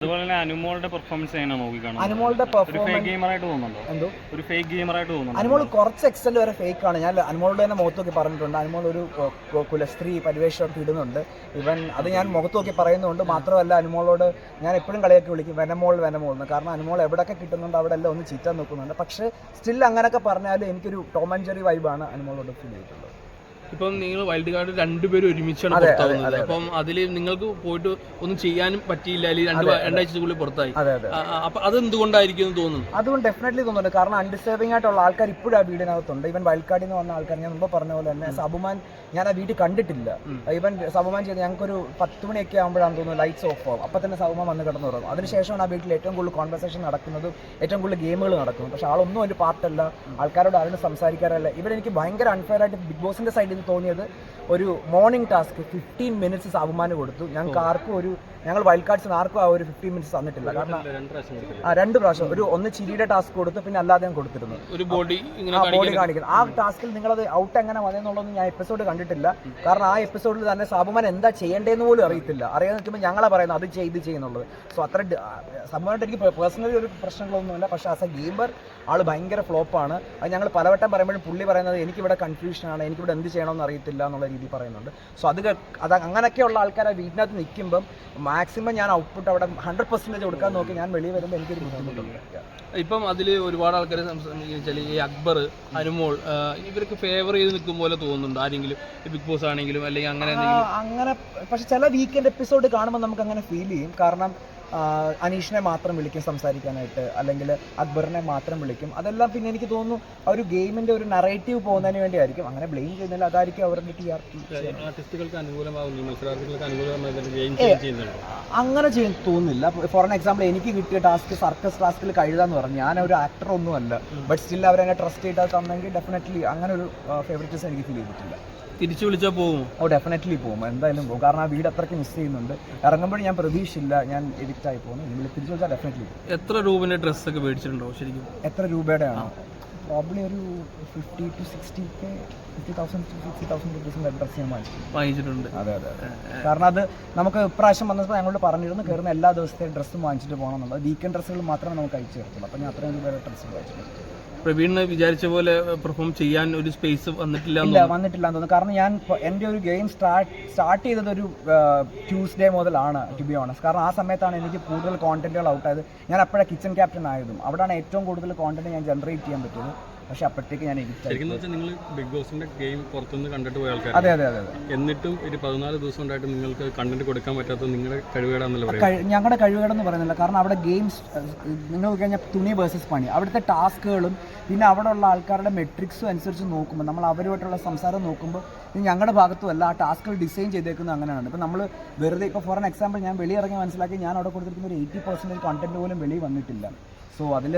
അതുപോലെ തന്നെ അനുമോളുടെ പെർഫോമൻസ് എങ്ങനെയാണ് നോക്കിക്കാണുന്നത് അനുമോളുടെ പെർഫോമൻസ് ഗെയിമറായിട്ട് തോന്നുന്നുണ്ടോ? എന്തോ? ഒരു ഫേക്ക് ഗെയിമറായിട്ട് തോന്നുന്നു അനുമോൾ കുറച്ച് എക്സ്റ്റന്റ് വരെ ഫേക്ക് ആണ്. ഞാൻ അനുമോളുടെ തന്നെ മുഖത്ത് നോക്കി പറഞ്ഞിട്ടുണ്ട്. അനുമോൾ ഒരു കുലസ്ത്രീ പരിവേഷമൊക്കെ ഇടുന്നുണ്ട്. ഇവൻ അത് ഞാൻ മുഖത്ത് നോക്കി പറയുന്നുണ്ട്. മാത്രമല്ല അനുമോളോട് ഞാൻ എപ്പോഴും കളിയൊക്കെ വിളിക്കും വെനമോൾ വെനമോൾ എന്ന്. കാരണം അനുമോൾ എവിടെയൊക്കെ കിട്ടുന്നുണ്ട് അവിടെ എല്ലാം ഒന്ന് ചീറ്റാൻ നോക്കുന്നുണ്ട്. പക്ഷേ സ്റ്റിൽ അങ്ങനെയൊക്കെ പറഞ്ഞാലും എനിക്കൊരു ടോം ആൻഡ് ജെറി വൈബാണ് അനുമോളോട് ഫീൽ ചെയ്തിട്ടുള്ളത്. ഇപ്പം നിങ്ങൾ വൈൽഡ് കാർഡ് രണ്ടുപേരും ഒരുമിച്ചാണ് പുറത്താവുന്നത്. അപ്പം അതിൽ നിങ്ങൾക്ക് പോയിട്ട് ഒന്നും ചെയ്യാനും പറ്റിയില്ല അല്ലെങ്കിൽ രണ്ട്. രണ്ടാഴ്ചക്കുള്ളിൽ പുറത്തായി. അപ്പൊ അത് എന്തുകൊണ്ടായിരിക്കും തോന്നുന്നു? അതുകൊണ്ട് ഡെഫിനറ്റ്ലി തോന്നുന്നുണ്ട്. കാരണം അൺഡിസേർവിംഗ് ആയിട്ടുള്ള ആൾക്കാർ ഇപ്പോഴും ആ വീടിനകത്തുണ്ട്. ഇവൻ വൈൽഡ് കാർഡിൽ നിന്ന് വന്ന ആൾക്കാർ ഞാൻ മുമ്പ് പറഞ്ഞ പോലെ തന്നെ സബുമാൻ ഞാൻ ആ വീട് കണ്ടിട്ടില്ല. ഇവൻ സബുമാൻ ചെയ്ത് ഞങ്ങൾക്കൊരു പത്ത് മണിയൊക്കെ ആകുമ്പോഴാണ് തോന്നുന്നു ലൈറ്റ്സ് ഓഫ് ആവും. അപ്പം തന്നെ സബുമാൻ വന്ന് കിടന്നു തുടങ്ങും അതിനുശേഷമാണ് ആ വീട്ടിൽ ഏറ്റവും കൂടുതൽ കോൺവെർസേഷൻ നടക്കുന്നതും ഏറ്റവും കൂടുതൽ ഗെയിമുകൾ നടക്കുന്നത്. പക്ഷെ ആളൊന്നും ഒരു പാർട്ടല്ല ആൾക്കാരോട് ആരും സംസാരിക്കാറല്ല. ഇവിടെ എനിക്ക് ഭയങ്കര അൺഫെയർ ആയിട്ട് ബിഗ് ബോസിന്റെ സൈഡിൽ നിന്ന് തോന്നിയത് ഒരു മോർണിംഗ് ടാസ്ക് ഫിഫ്റ്റീൻ മിനിറ്റ്സ് അഭിമാനം കൊടുത്തു. ഞങ്ങൾക്ക് ആർക്കും ഒരു ഞങ്ങൾ വൈൽഡ് കാർഡ്സിന് ആർക്കും ആ ഒരു ഫിഫ്റ്റീൻ മിനിറ്റ്സ് തന്നിട്ടില്ല. കാരണം ആ രണ്ട് പ്രാവശ്യം. ഒരു ഒന്ന് ചിരിയുടെ ടാസ്ക് കൊടുത്തു പിന്നെ അല്ലാതെ ഞാൻ കൊടുത്തിരുന്നു. ഒരു ബോഡി ആ ബോഡി കാണിക്കുന്നത് ആ ടാസ്കിൽ നിങ്ങളത് ഔട്ട് എങ്ങനെ വന്നെന്നുള്ളതൊന്നും ഞാൻ എപ്പിസോഡ് കണ്ടിട്ടില്ല. കാരണം ആ എപ്പിസോഡിൽ തന്നെ സാബുമാൻ എന്താ ചെയ്യേണ്ടതെന്ന് പോലും അറിയത്തില്ല. അറിയാതെ നിൽക്കുമ്പോൾ ഞങ്ങളെ പറയുന്നത് അത് ചെയ്ത് ചെയ്യുന്നുള്ളത് സോ അത്ര സാബുമാനായിട്ട് എനിക്ക് പേഴ്സണലി ഒരു പ്രശ്നങ്ങളൊന്നുമില്ല. പക്ഷേ ആസ് എ ഗെയിമർ ആൾ ഭയങ്കര ഫ്ലോപ്പാണ് അത് ഞങ്ങൾ പലവട്ടം പറയുമ്പോഴും പുള്ളി പറയുന്നത് എനിക്കിവിടെ കൺഫ്യൂഷനാണ് എനിക്കിവിടെ എന്ത് ചെയ്യണമെന്ന് അറിയത്തില്ല എന്നുള്ള രീതി പറയുന്നുണ്ട്. സോ അത് അത് അങ്ങനെയൊക്കെയുള്ള ആൾക്കാർ ആ വീട്ടിനകത്ത് നിൽക്കുമ്പം മാക്സിമം ഞാൻ ഔട്ട്പുട്ട് അവിടെ ഹൺഡ്രഡ് പെർസെന്റേജ് കൊടുക്കാൻ നോക്കി ഞാൻ വെളിയിൽ വരുമ്പോൾ എനിക്കൊരു ബുദ്ധിമുട്ടുണ്ട്. ഇപ്പം അതിൽ ഒരുപാട് ആൾക്കാർ സംസാരിച്ചാൽ ഈ അക്ബർ അനുമോൾ ഇവർക്ക് ഫേവർ ചെയ്ത് നിൽക്കും പോലെ തോന്നുന്നുണ്ട്. ആരെങ്കിലും ബിഗ് ബോസ് ആണെങ്കിലും അല്ലെങ്കിൽ അങ്ങനെ അങ്ങനെ പക്ഷെ ചില വീക്കെൻഡ് എപ്പിസോഡ് കാണുമ്പോൾ നമുക്ക് അങ്ങനെ ഫീൽ ചെയ്യും. കാരണം അനീഷിനെ മാത്രം വിളിക്കും സംസാരിക്കാനായിട്ട് അല്ലെങ്കിൽ അക്ബറിനെ മാത്രം വിളിക്കും. അതെല്ലാം പിന്നെ എനിക്ക് തോന്നുന്നു ആ ഒരു ഗെയിമിന്റെ ഒരു നറേറ്റീവ് പോകുന്നതിന് വേണ്ടി ആയിരിക്കും അങ്ങനെ ബ്ലെയിം ചെയ്യുന്നില്ല. അതായിരിക്കും അവരുടെ ടി ആർ ആർട്ടിസ്റ്റുകൾക്ക് മത്സരാർത്ഥികൾക്ക് അനുകൂലമായി അങ്ങനെ ചെയ്യാൻ തോന്നുന്നില്ല. ഫോർ എൻ എക്സാമ്പിൾ എനിക്ക് കിട്ടിയ ടാസ്ക് സർക്കസ് ടാസ്കിൽ കഴുതാന്ന് പറഞ്ഞു. ഞാൻ ഒരു ആക്ടർ ഒന്നും അല്ല ബട്ട് സ്റ്റിൽ അവരെന്നെ ട്രസ്റ്റ് ചെയ്താൽ തന്നെങ്കിൽ ഡെഫിനറ്റ്ലി അങ്ങനെ ഒരു ഫേവറേറ്റ്സ് എനിക്ക് ഫീൽ ചെയ്തിട്ടില്ല. തിരിച്ചു വിളിച്ചാൽ പോകും ഓ ഡെഫിനറ്റ്ലി പോകും എന്തായാലും പോകും കാരണം ആ വീട് അത്രയ്ക്ക് മിസ് ചെയ്യുന്നുണ്ട്. ഇറങ്ങുമ്പോൾ ഞാൻ പ്രതീക്ഷയില്ല ഞാൻ എഡിക്റ്റ് ആയി പോകുന്നു. നിങ്ങൾ തിരിച്ചു വിളിച്ചാൽ ഡെഫിനറ്റ്ലി പോകും എത്ര രൂപന്റെ ഡ്രസ്സൊക്കെ മേടിച്ചിട്ടുണ്ടോ ശരിക്കും? എത്ര രൂപയുടെ ആണോ? പ്രോബ്ലി ഒരു fifty to sixty K fifty thousand to sixty thousand റുപ്പീസിന്റെ dress ഞാൻ വാങ്ങിച്ചിട്ടുണ്ട്. അതെ അതെ കാരണം അത് നമുക്ക് ഇപ്രാവശ്യം വന്നപ്പോൾ ഞങ്ങളോട് പറഞ്ഞിരുന്നു കയറുന്ന എല്ലാ ദിവസത്തെയും ഡ്രസ്സും വാങ്ങിച്ചിട്ട് പോകണം എന്നുള്ളത്. വീക്കെൻഡ് ഡ്രസ്സുകൾ മാത്രമേ നമുക്ക് അയച്ചു തരത്തുള്ളൂ. അപ്പോൾ ഞാൻ അത്രയും രൂപയുടെ ഡ്രസ്സ് വാങ്ങിച്ചിട്ടുണ്ട്. പ്രവീണിന് വിചാരിച്ച പോലെ പെർഫോം ചെയ്യാൻ ഒരു സ്പേസ് വന്നിട്ടില്ല ഇല്ല വന്നിട്ടില്ല തോന്നുന്നു. കാരണം ഞാൻ എന്റെ ഒരു ഗെയിം സ്റ്റാർട്ട് സ്റ്റാർട്ട് ചെയ്തത് ഒരു ട്യൂസ്ഡേ മുതലാണ് ടു ബി ഓണസ് കാരണം ആ സമയത്താണ് എനിക്ക് കൂടുതൽ കോണ്ടന്റുകൾ ഔട്ടായത് ഞാൻ അപ്പോഴാണ് കിച്ചൺ ക്യാപ്റ്റൻ ആയതും. അവിടെയാണ് ഏറ്റവും കൂടുതൽ കോണ്ടന്റ് ഞാൻ ജനറേറ്റ് ചെയ്യാൻ പറ്റിയത്. പക്ഷെ അപ്പോഴത്തേക്ക് ഞാൻ ശരിക്കും നിങ്ങൾ ബിഗ് ബോസിന്റെ ഗെയിം പുറത്തുനിന്ന് കണ്ടിട്ട് പോയ ആൾക്കാർ അതെ അതെ അതെ എന്നിട്ടും ഒരു പതിനാല് ദിവസം ഉണ്ടായിട്ട് നിങ്ങൾക്ക് കണ്ടന്റ് കൊടുക്കാൻ പറ്റാത്ത നിങ്ങളുടെ കഴിവുകേടാന്നല്ല പറയുന്നത്? ഞങ്ങളുടെ കഴിവുകേടെന്ന് പറയുന്നില്ല. കാരണം അവിടെ ഗെയിംസ് നിങ്ങൾ കഴിഞ്ഞാൽ തുണി വേഴ്സസ് പണി. അവിടുത്തെ ടാസ്കുകളും പിന്നെ അവിടെ ഉള്ള ആൾക്കാരുടെ മെട്രിക്സും അനുസരിച്ച് നോക്കുമ്പോൾ നമ്മൾ അവരുമായിട്ടുള്ള സംസാരം നോക്കുമ്പോൾ ഇത് ഞങ്ങളുടെ ഭാഗത്തും അല്ല ആ ടാസ്കുകൾ ഡിസൈൻ ചെയ്തേക്കുന്നത് അങ്ങനെയാണ്. ഇപ്പോൾ നമ്മൾ വെറുതെ ഇപ്പോൾ ഫോർ എൻ എക്സാമ്പിൾ ഞാൻ വെളിയിറങ്ങി മനസ്സിലാക്കി ഞാൻ അവിടെ കൊടുത്തിരിക്കുന്ന ഒരു എയ്റ്റി പെർസെന്റേജ് കണ്ടന്റ് പോലും വെളിയിൽ വന്നിട്ടില്ല. സോ അതിൽ